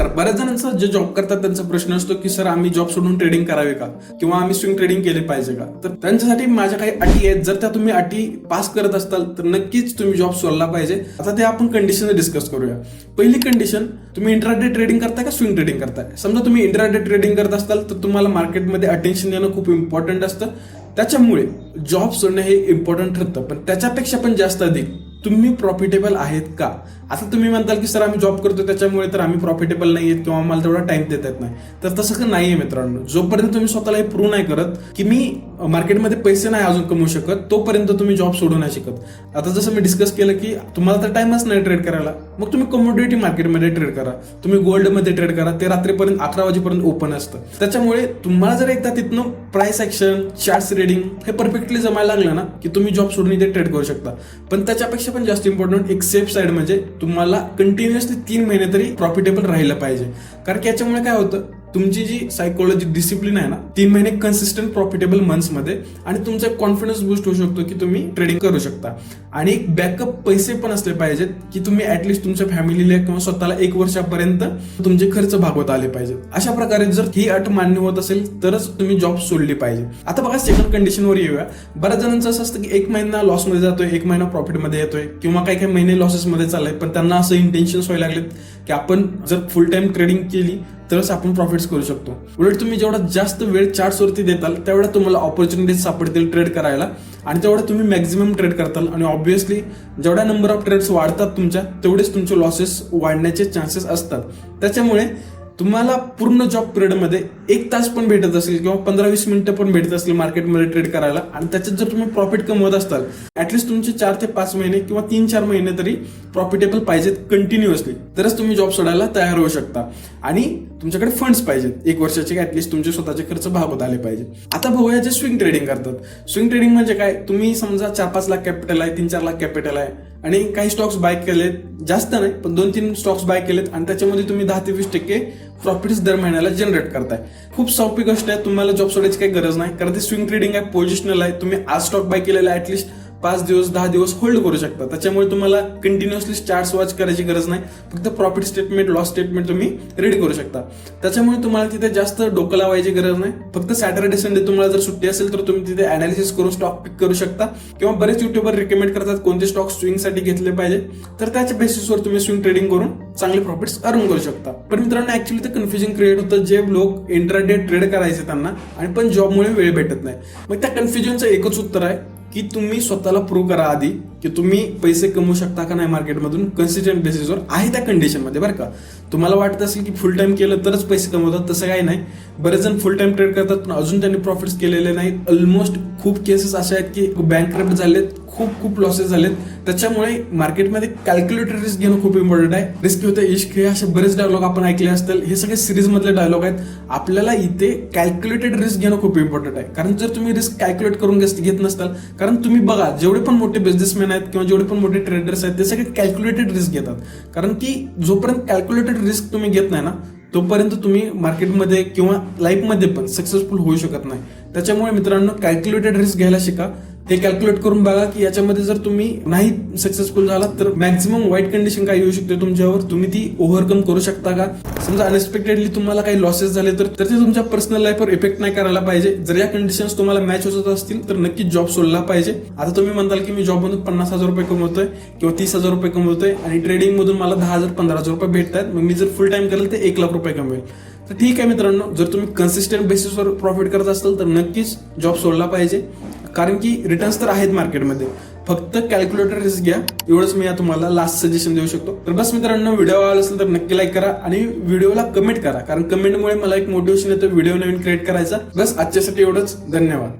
नमस्कार बऱ्याच जणांचा जे जॉब करतात त्यांचा प्रश्न असतो की सर आम्ही जॉब सोडून ट्रेडिंग करावे का? किंवा आम्ही स्विंग ट्रेडिंग केले पाहिजे का? तर त्यांच्यासाठी माझ्या काही अटी आहेत. जर त्या तुम्ही अटी पास करत असताल तर नक्कीच तुम्ही जॉब सोडला पाहिजे. आता ते आपण कंडिशन डिस्कस करूया. पहिली कंडिशन तुम्ही इंटरडे ट्रेडिंग करताय का स्विंग ट्रेडिंग करताय? समजा तुम्ही इंटरडे ट्रेडिंग करत असताल तर तुम्हाला मार्केटमध्ये अटेन्शन देणं खूप इम्पॉर्टंट असतं. त्याच्यामुळे जॉब सोडणं हे इम्पॉर्टंट ठरतं पण त्याच्यापेक्षा पण जास्त अधिक. तुम्ही प्रॉफिटेबल आहेत का? आता तुम्ही म्हणताल की सर आम्ही जॉब करतो त्याच्यामुळे तर आम्ही प्रॉफिटेबल नाही आहेत किंवा आम्हाला तेवढा टाइम देता येत नाही. तर तसं नाही आहे मित्रांनो. जोपर्यंत तुम्ही स्वतःला हे प्रूव्ह नाही करत की मी मार्केटमध्ये पैसे नाही अजून कमवू शकत तोपर्यंत तुम्ही जॉब सोडू नाही शकत. आता जसं मी डिस्कस केलं की तुम्हाला तर टाइमच नाही ट्रेड करायला. मग तुम्ही कमोडिटी मार्केटमध्ये ट्रेड करा. तुम्ही गोल्डमध्ये ट्रेड करा. ते रात्रीपर्यंत अकरा वाजेपर्यंत ओपन असतं. त्याच्यामुळे तुम्हाला जर एकदा तिथनं प्राइस ॲक्शन चार्ट्स रिडिंग हे परफेक्टली जमायला लागलं ना की तुम्ही जॉब सोडून इथे ट्रेड करू शकता. पण त्याच्यापेक्षा पण जास्त इम्पॉर्टंट एक सेफ साईड म्हणजे तुम्हाला कंटिन्युअसली तीन महिने तरी प्रॉफिटेबल राहिलं पाहिजे. कारण की याच्यामुळे काय होतं तुमची जी सायकोलॉजी डिसिप्लिन आहे ना तीन महिने कन्सिस्टंट प्रॉफिटेबल मंथ्समध्ये आणि तुमचा कॉन्फिडन्स बूस्ट होऊ शकतो की तुम्ही ट्रेडिंग करू शकता. आणि एक बॅकअप पैसे पण असले पाहिजेत की तुम्ही ऍटलिस्ट तुमच्या फॅमिलीला किंवा स्वतःला एक वर्षापर्यंत तुमचे खर्च भागवता आले पाहिजेत. अशा प्रकारे जर ही अट मान्य होत असेल तरच तुम्ही जॉब सोडली पाहिजे. आता बघा सेकंड कंडिशनवर येऊया. बऱ्याच जणांचं असं असतं की एक महिना लॉसमध्ये जातोय एक महिना प्रॉफिटमध्ये येतोय किंवा काही काही महिने लॉसेसमध्ये चाललाय पण त्यांना असं इंटेन्शन व्हायला लागलेत. की आपण जर फुल टाइम ट्रेडिंग केली तरच आपण प्रॉफिट्स करू शकतो. उलट तुम्ही जेवढा जास्त वेळ चार्ट्सवरती देताल तेवढा तुम्हाला ऑपॉर्च्युनिटीज सापडतील ट्रेड करायला. आणि तेवढा तुम्ही मॅक्झिमम ट्रेड करताल. आणि ऑब्व्हियसली जेवढ्या नंबर ऑफ ट्रेड्स वाढतात तुमच्या तेवढेच तुमचे लॉसेस वाढण्याचे चान्सेस असतात. त्याच्यामुळे तुम्हाला पूर्ण जॉब पिरियडमध्ये एक तास पण भेटत असेल किंवा पंधरा वीस मिनिटं पण भेटत असतील मार्केटमध्ये ट्रेड करायला. आणि त्याच्यात जर तुम्ही प्रॉफिट कमवत असताल ऍटलीस्ट तुमचे चार ते पाच महिने किंवा तीन चार महिने तरी प्रॉफिटेबल पाहिजेत कंटिन्युअसली तरच तुम्ही जॉब सोडायला तयार होऊ शकता. आणि तुमच्याकडे फंड्स पाहिजेत. एक वर्षाचे ऍटलीस्ट तुमचे स्वतःचे खर्च भागवत आले पाहिजे आता बघूया जे स्विंग ट्रेडिंग करतात. स्विंग ट्रेडिंग म्हणजे काय? तुम्ही समजा चार पाच लाख कॅपिटल आहे तीन चार लाख कॅपिटल आहे. आणि काही स्टॉक्स बाय केलेत. जास्त नाही पण दोन तीन स्टॉक्स बाय केलेत आणि त्याच्यामध्ये तुम्ही दहा ते वीस टक्के प्रॉफिट्स दर महिन्याला जनरेट करताय. खूप सोपी गोष्ट आहे तुम्हाला जॉब सोडायची काही गरज नाही कारण ते स्विंग ट्रेडिंग आहे पोझिशनल आहे. तुम्ही आज स्टॉक बाय केलेला आहे पाच दिवस दहा दिवस होल्ड करू शकता. त्याच्यामुळे तुम्हाला कंटिन्युअसली चार्ट्स वॉच करायची गरज नाही. फक्त प्रॉफिट स्टेटमेंट लॉस स्टेटमेंट तुम्ही रीड करू शकता. त्याच्यामुळे तुम्हाला तिथे जास्त डोकं लावायची गरज नाही. फक्त सॅटर्डे संडे तुम्हाला जर सुट्टी असेल तर तुम्ही तिथे अनालिसिस करून स्टॉक पिक करू शकता. किंवा बरेच युट्यूबर रिकमेंड करतात कोणते स्टॉक स्विंगसाठी घेतले पाहिजे. तर त्याच्या बेसिसवर तुम्ही स्विंग ट्रेडिंग करून चांगले प्रॉफिट्स अर्न करू शकता. पण मित्रांनो ऍक्च्युली ते कन्फ्युजन क्रिएट होतं. जे लोक इंटरडे ट्रेड करायचे त्यांना आणि पण जॉबमुळे वेळ भेटत नाही. मग त्या कन्फ्युजनचं एकच उत्तर आहे. की तुम्ही स्वतःला प्रूव्ह करा आधी की तुम्ही पैसे कमवू शकता का नाही मार्केटमधून कन्सिस्टंट बेसिसवर आहे त्या कंडिशनमध्ये बरं का? तुम्हाला वाटत असेल की फुल टाईम केलं तरच पैसे कमवतात तसं काही नाही. बरेच जण फुल टाईम ट्रेड करतात पण अजून त्यांनी प्रॉफिट्स केलेले नाहीत. ऑलमोस्ट खूप केसेस अशा आहेत की बँक झालेत खूप खूप लॉसेस झालेत. त्याच्यामुळे मार्केटमध्ये कॅल्क्युलेटेड रिस्क घेणं खूप इम्पॉर्टंट आहे. रिस्क होते इश्क हे असे बरेच डायलॉग आपण ऐकले असतील. हे सगळे सिरीजमधले डायलॉग आहेत. आपल्याला इथे कॅल्क्युलेटेड रिस्क घेणं खूप इम्पॉर्टंट आहे. कारण जर तुम्ही रिस्क कॅल्क्युलेट करून घेत नसताल कारण तुम्ही बघा जेवढे पण मोठे बिझनेसमॅन आहेत किंवा जेवढे पण मोठे ट्रेडर्स आहेत ते सगळे कॅल्क्युलेटेड रिस्क घेतात. कारण की जोपर्यंत कॅल्क्युलेटेड रिस्क तुम्ही घेत नाही ना तोपर्यंत तुम्ही मार्केटमध्ये किंवा लाईफमध्ये पण सक्सेसफुल होऊ शकत नाही. त्याच्यामुळे मित्रांनो कॅल्क्युलेटेड रिस्क घ्यायला शिका. ते कॅल्क्युलेट करून बघा की याच्यामध्ये जर तुम्ही नाही सक्सेसफुल झाला तर मॅक्झिमम वाईट कंडिशन काय येऊ शकते तुमच्यावर? तुम्ही ती ओव्हरकम करू शकता का? समजा अनएक्सपेक्टेडली तुम्हाला काही लॉसेस झाले तर ते तुमच्या पर्सनल लाईफवर इफेक्ट नाही करायला पाहिजे. जर या कंडिशन्स तुम्हाला मॅच होत असतील तर नक्कीच जॉब सोडला पाहिजे. आता तुम्ही म्हणताल की मी जॉबमधून पन्नास हजार रुपये कमवतोय किंवा तीस हजार रुपये कमवतोय आणि ट्रेडिंग मधून मला दहा हजार पंधरा हजार रुपये भेटतात मग मी जर फुल टाइम करेल तर एक लाख रुपये कमवेल. तर ठीक आहे मित्रांनो जर तुम्ही कन्सिस्टंट बेसिसवर प्रॉफिट करत असाल तर नक्कीच जॉब सोडला पाहिजे. कारण की रिटर्न्स तर आहेत मार्केटमध्ये फक्त कॅल्क्युलेटर रिस्क घ्या. एवढंच मी या तुम्हाला लास्ट सजेशन देऊ शकतो. तर बस मित्रांनो व्हिडिओ आवडला असेल तर नक्की लाईक करा आणि व्हिडिओला कमेंट करा. कारण कमेंटमुळे मला एक मोटिवेशन येतं व्हिडिओ नवीन क्रिएट करायचा. बस आजच्यासाठी एवढंच. धन्यवाद.